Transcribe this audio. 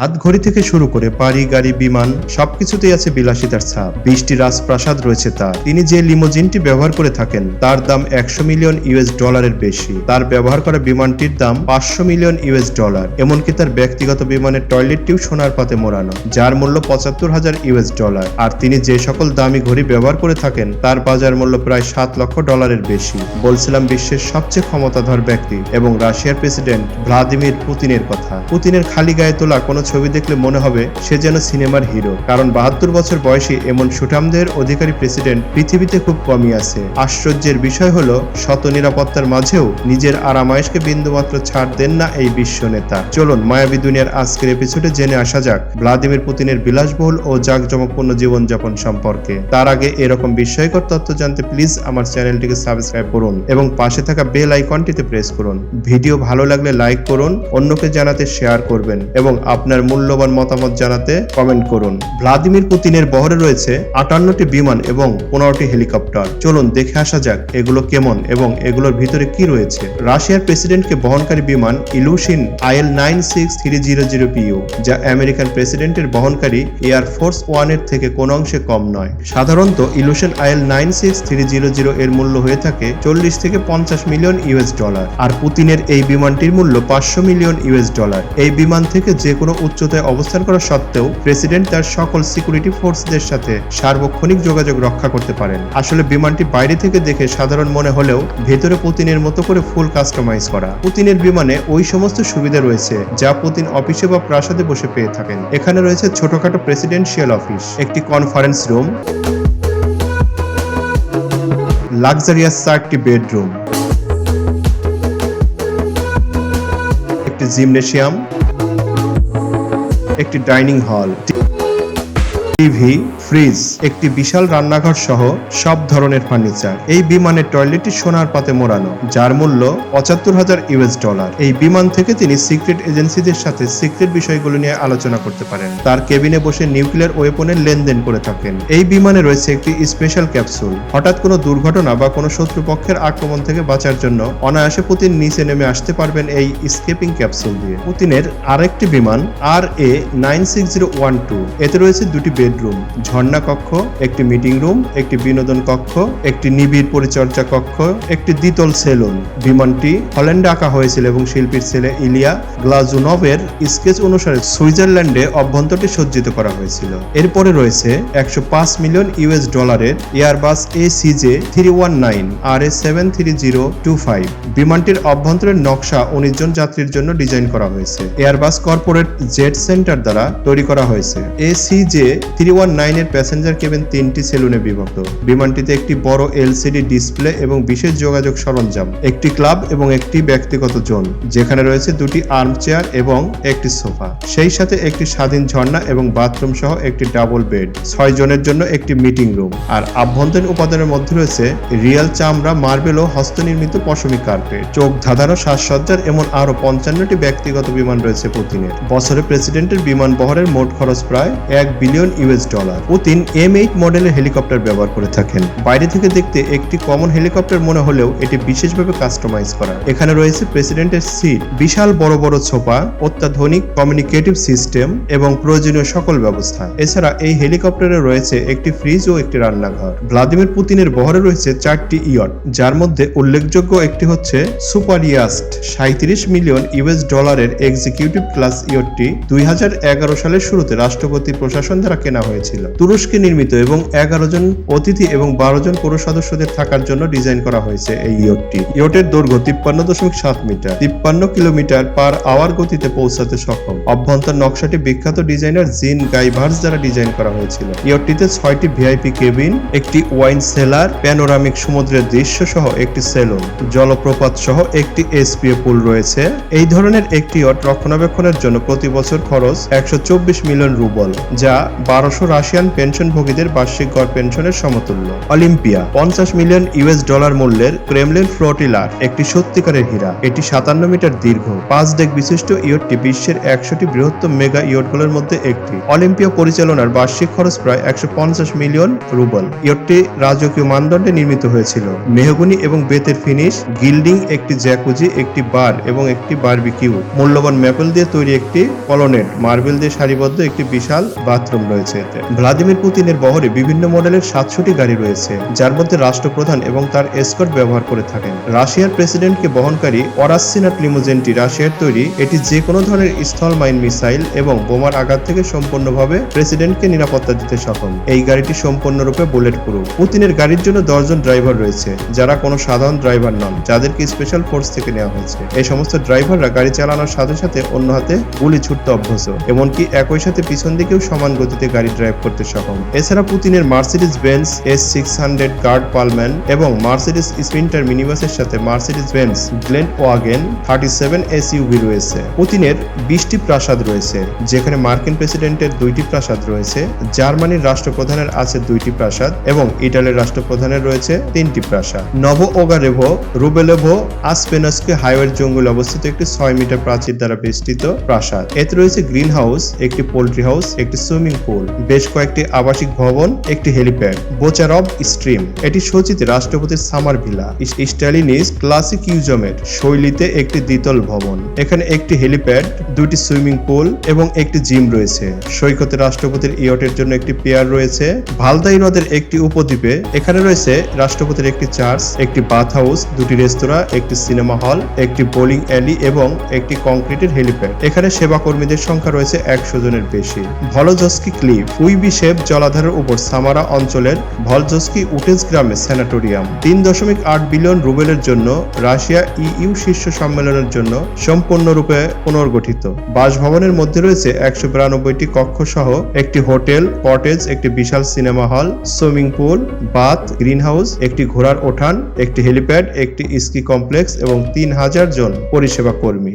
হাত ঘড়ি থেকে শুরু করে বাড়ি, গাড়ি, বিমান, সবকিছুতেই আছে বিলাসিতার ছাপ। বিশটি রাজপ্রাসাদ রয়েছে তার। তিনি যে লিমোজিনটি ব্যবহার করে থাকেন, তার দাম একশো মিলিয়ন ইউএস ডলারের বেশি। তার ব্যবহার করা বিমানটির দাম পাঁচশো মিলিয়ন ইউএস ডলার, এমনকি তার ব্যক্তিগত বিমানের টয়লেটটিও সোনার পাতে মোড়ানো, যার মূল্য পঁচাত্তর হাজার ইউএস ডলার। আর তিনি যে সকল দামি ঘড়ি ব্যবহার করে থাকেন, তার বাজার মূল্য প্রায় সাত লক্ষ ডলারের বেশি। বলছিলাম বিশ্বের সবচেয়ে ক্ষমতাধর ব্যক্তি এবং রাশিয়ার প্রেসিডেন্ট ভ্লাদিমির পুতিনের কথা। পুতিনের খালি গায়ে তোলা কোনো ছবি দেখলে মনে হবে সে যেন সিনেমার হিরো। কারণ বাহাত্তর বছর বয়সী এমন সুঠামদের অধিকারী প্রেসিডেন্ট পৃথিবীতে খুব কমই আছে। আশ্চর্যের বিষয় হলো, শত নিরাপত্তার মাঝেও নিজের আরামায়েশকে বিন্দুমাত্র ছাড় দেন না এই বিশ্ব নেতা। চলুন মায়াবী দুনিয়ার আজকের এপিসোডে জেনে আসা যাক ভ্লাদিমির পুতিনের বিলাসবহুল ও জাঁকজমকপূর্ণ জীবনযাপন সম্পর্কে। তার আগে এরকম বিস্ময়কর তথ্য জানতে প্লিজ আমার চ্যানেলটিকে সাবস্ক্রাইব করুন এবং পাশে থাকা বেল আইকনটিতে প্রেস করুন। ভিডিও ভালো লাগলে লাইক করুন, অন্যকে জানাতে শেয়ার করবেন এবং আপনার মূল্যবান মতামত জানাতে কমেন্ট করুন। ভ্লাদিমির পুতিনের বহরে রয়েছে আটান্নটি বিমান এবং পনেরোটি হেলিকপ্টার। চলুন দেখে আসা যাক এগুলো কেমন এবং এগুলোর ভিতরে কি রয়েছে। রাশিয়ার প্রেসিডেন্টকে বহনকারী বিমান Ilyushin IL nine six three zero zero Piu যা আমেরিকান প্রেসিডেন্টের বহনকারী এয়ার ফোর্স ওয়ানের থেকে কোনো অংশে কম নয়। সাধারণত Ilyushin IL nine six three zero zero এর মূল্য হয়ে থাকে চল্লিশ থেকে পঞ্চাশ মিলিয়ন ইউএস ডলার, আর পুতিনের এই বিমানটির মূল্য পাঁচশো মিলিয়ন ইউএস ডলার। এই বিমান থেকে যে কোনো উচ্চতায় অবস্থান করা সত্ত্বেও প্রেসিডেন্ট তার সকল সিকিউরিটি ফোর্সদের সাথে সার্বক্ষণিক যোগাযোগ রক্ষা করতে পারেন। আসলে বিমানটি বাইরে থেকে দেখে সাধারণ মনে হলেও ভেতরে পুতিনের মতো করে ফুল কাস্টমাইজ করা। পুতিনের বিমানে ওই সমস্ত সুবিধা রয়েছে যা পুতিন অফিসে বা প্রাসাদে বসে পেয়ে থাকেন। এখানে রয়েছে ছোটখাটো প্রেসিডেন্সিয়াল অফিস, একটি কনফারেন্স রুম, লাক্সারিয়াস চারটি বেডরুম, একটি জিমনেশিয়াম একটি ডাইনিং হল টিভি ফ্রিজ, একটি বিশাল রান্নাঘর সহ সব ধরনের ফার্নিচার। এই বিমানের টয়লেটটি সোনার পাতে মোড়ানো, যার মূল্য পঁচাত্তর হাজার ইউএস ডলার। এই বিমান থেকে তিনি সিক্রেট এজেন্সিদের সাথে সিক্রেট বিষয়গুলো নিয়ে আলোচনা করতে পারেন। তার কেবিনে বসে নিউক্লিয়ার ওয়েপনের লেনদেন করে থাকেন। এই বিমানে রয়েছে একটি স্পেশাল ক্যাপসুল। হঠাৎ কোনো দুর্ঘটনা বা কোনো শত্রুপক্ষের আক্রমণ থেকে বাঁচার জন্য অনায়াসে পুতিন নিচে নেমে আসতে পারবেন এই স্কেপিং ক্যাপসুল দিয়ে। পুতিনের আরেকটি বিমান, R A nine six zero one two. এতে রয়েছে দুটি বেডরুম ঝর্ণা কক্ষ, একটি মিটিং রুম একটি বিনোদন কক্ষ, একটি নিবিড় পরিচর্যা কক্ষ, একটি দ্বিতল সেলুন। বিমানটি হল্যান্ডে আঁকা হয়েছিল এবং শিল্পীর ছেলে ইলিয়া গ্লাজুনভের স্কেচ অনুসারে সুইজারল্যান্ডে অভ্যন্তরটি সজ্জিত করা হয়েছিল। এরপরে রয়েছে একশো পাঁচ মিলিয়ন ইউএস ডলারের Airbus A C J three one nine R A seven three zero two five বিমানটির অভ্যন্তরের নকশা উনিশ জন যাত্রীর জন্য ডিজাইন করা হয়েছে। এয়ারবাস কর্পোরেট জেট সেন্টার দ্বারা তৈরি করা হয়েছে। A C J three one নাইনের প্যাসেঞ্জার কেবিন তিনটি সেলুনে বিভক্ত। বিমানটিতে একটি বড় এলসিডি ডিসপ্লে এবং বিশেষ যোগাযোগ সরঞ্জাম, একটি ক্লাব এবং একটি ব্যক্তিগত জোন, যেখানে রয়েছে দুটি আর্ম চেয়ার এবং একটি সোফা। সেই সাথে একটি স্বাধীন ঝর্ণা এবং বাথরুম সহ একটি ডাবল বেড, ছয় জনের জন্য একটি মিটিং রুম। আর আভ্যন্তরীণ উপাদানের মধ্যে রয়েছে রিয়াল চামড়া, মার্বেল ও হস্তনির্মিত পশমি কার্পেট। চোখ ধাঁধানো সাজসজ্জার এমন আরও পঞ্চান্নটি ব্যক্তিগত বিমান রয়েছে পুতিনের বছরে প্রেসিডেন্টের বিমান বহরের মোট খরচ প্রায় এক billion US dollar. Putin M eight মডেলের হেলিকপ্টার ব্যবহার করে থাকেন। বাইরে থেকে দেখতে একটি কমন হেলিকপ্টার মনে হলেও এটি বিশেষভাবে কাস্টমাইজ করা। এখানে রয়েছে প্রেসিডেন্টের সিট, বিশাল বড় বড় ছোপা, অত্যাধুনিক কমিউনিকেটিভ সিস্টেম এবং প্রয়োজনীয় সকল ব্যবস্থা। এছাড়া এই হেলিকপ্টারে রয়েছে একটি ফ্রিজ ও একটি রান্নাঘর। ভ্লাদিমির পুতিনের বহরে রয়েছে চারটি ইয়ট, যার মধ্যে উল্লেখযোগ্য একটি হচ্ছে সুপার ইয়াস্ট সাঁত্রিশ মিলিয়ন ইউএস ডলারের এক্সিকিউটিভ ক্লাস ইয়টটি দুই সালের শুরুতে রাষ্ট্রপতি প্রশাসন দ্বারা কেনা হয়েছিল। তুরস্কে নির্মিত এবং এগারো জন অতিথি এবং বারো জন পুরুষ সদস্যদের থাকার জন্য ডিজাইন করা হয়েছে এই ইয়টটি। ইয়টের দৈর্ঘ্য তিপ্পান্ন দশমিক সাত মিটার। তিপ্পান্ন কিলোমিটার পার আওয়ার গতিতে পৌঁছাতে সক্ষম। অভ্যন্তর নকশাটি বিখ্যাত ডিজাইনার জিন গাইভার্স দ্বারা ডিজাইন করা হয়েছিল। ইয়টটিতে ছয়টি ভিআইপি কেবিন, একটি ওয়াইন সেলার, প্যানোরামিক সমুদ্রের দৃশ্য সহ একটি সেলুন, জলপ্রপাত সহ একটি এসপিএ পুল রয়েছে। এই ধরনের একটি ইয়ট রক্ষণাবেক্ষণের জন্য প্রতি বছর খরচ একশো চব্বিশ মিলিয়ন রুবল, যা বারোশো রাশিয়ান পেনশনভোগীদের বার্ষিক গড় পেনশনের সমতুল্য। অলিম্পিয়া, পঞ্চাশ মিলিয়ন ইউএস ডলার মূল্যের ক্রেমলিন ফ্লোটিলার, একটি সত্যিকারের হীরা। এটি সাতান্ন মিটার দীর্ঘ, পাঁচ ডেক বিশিষ্ট ইয়টটি বিশ্বের একশোটি বৃহত্তম মেগা ইয়টগুলোর মধ্যে একটি। অলিম্পিয়া পরিচালনার বার্ষিক খরচ প্রায় একশো পঞ্চাশ মিলিয়ন রুবল। ইয়টটি রাজকীয় মানদণ্ডে নির্মিত হয়েছিল। মেহগুনি এবং বেতের ফিনিশ, গিল্ডিং, একটি জ্যাকুজি, একটি বার এবং একটি বারবিকিউ। মূল্যবান ম্যাপেল দিয়ে তৈরি একটি কলোনেট। মার্বেল দিয়ে সারিবদ্ধ একটি বিশাল বাথরুম রয়েছে এতে। ভ্লাদিমির পুতিনের বহরে বিভিন্ন মডেলের সাতশোটি গাড়ি রয়েছে, যার মধ্যে রাষ্ট্রপ্রধান এবং তার এসকর্ট ব্যবহার করে থাকেন। রাশিয়ার প্রেসিডেন্টকে বহনকারী অরাসিনাট লিমোজেনটি রাশিয়ার তৈরি, এটি যে কোনো ধরনের স্থল মাইন মিসাইল এবং বোমার আঘাত থেকে সম্পূর্ণভাবে প্রেসিডেন্টকে নিরাপত্তা দিতে সক্ষম। এই গাড়িটি সম্পূর্ণরূপে বুলেট প্রুফ। পুতিনের গাড়ির জন্য দশজন ড্রাইভার রয়েছে, যারা কোনো সাধারণ ড্রাইভার নন, যাদেরকে স্পেশাল ফোর্স থেকে নেওয়া হয়েছে। এই সমস্ত ড্রাইভাররা গাড়ি চালানোর সাথে সাথে অন্য হাতে গুলি ছুটতে অভ্যস্ত, এমনকি একই সাথে পিছন দিকেও সমান গতিতে গাড়ি ড্রাইভ করতে সক্ষম এছাড়া পুতিনের Mercedes Benz S six hundred guard Pullman এবং মার্সিডিজ স্প্রিন্টার মিনিবাসের সাথে Mercedes Benz Gelandewagen thirty seven S U V রয়েছে। পুতিনের বিশটি প্রাসাদ রয়েছে, যেখানে মার্কিন প্রেসিডেন্টের দুইটি প্রাসাদ রয়েছে, জার্মানির রাষ্ট্রপ্রধানের আছে দুইটি প্রাসাদ এবং ইটালির রাষ্ট্রপ্রধানের রয়েছে তিনটি প্রাসাদ। নভ ওগারেভো রুবেলেভো আসপেনাসকে হাইওয়ের জঙ্গলে অবস্থিত একটি ছয় মিটার প্রাচীর দ্বারা বেষ্টিত প্রাসাদ। এতে রয়েছে গ্রিন হাউস একটি পোল্ট্রি হাউস, একটি সুইমিং পুল। বেশ কয়েকটি আবাসিক ভবন, একটি হেলিপ্যাড বোচারব স্ট্রিম। এটি সচিত রাষ্ট্রপতির সামার ভিলা। স্টালিনিস ক্লাসিক ইউজমের শৈলীতে একটি দ্বিতল ভবন। এখানে একটি হেলিপ্যাড, দুটি সুইমিং পুল এবং একটি জিম রয়েছে। সৈকতে রাষ্ট্রপতির ইয়টের জন্য একটি পেয়ার রয়েছে। ভালদাই হ্রদের একটি উপদ্বীপে এখানে রয়েছে রাষ্ট্রপতির একটি চার্চ, একটি বাথ হাউস দুটি রেস্তোরাঁ, একটি সিনেমা হল, একটি বোলিং অ্যালি এবং একটি কংক্রিটের হেলিপ্যাড। এখানে সেবা কর্মীদের সংখ্যা রয়েছে একশো জনের বেশি। ভলজস্কি ক্লিফ উইবিশেভ জলাধারের উপর সামারা অঞ্চলের ভলজস্কি উটেজ গ্রামে স্যানাটোরিয়াম। তিন দশমিক আট বিলিয়ন রুবেলের জন্য রাশিয়া ইইউ শীর্ষ সম্মেলনের জন্য সম্পূর্ণরূপে পুনর্গঠিত। বাসভবনের মধ্যে রয়েছে একশো বিরানব্বইটি কক্ষ সহ একটি হোটেল, কটেজ, একটি বিশাল cinema hall, swimming pool, bath green house একটি ঘোড়ার ওঠান, একটি হেলিপ্যাড, একটি স্কি কমপ্লেক্স এবং তিন হাজার জন পরিষেবা কর্মী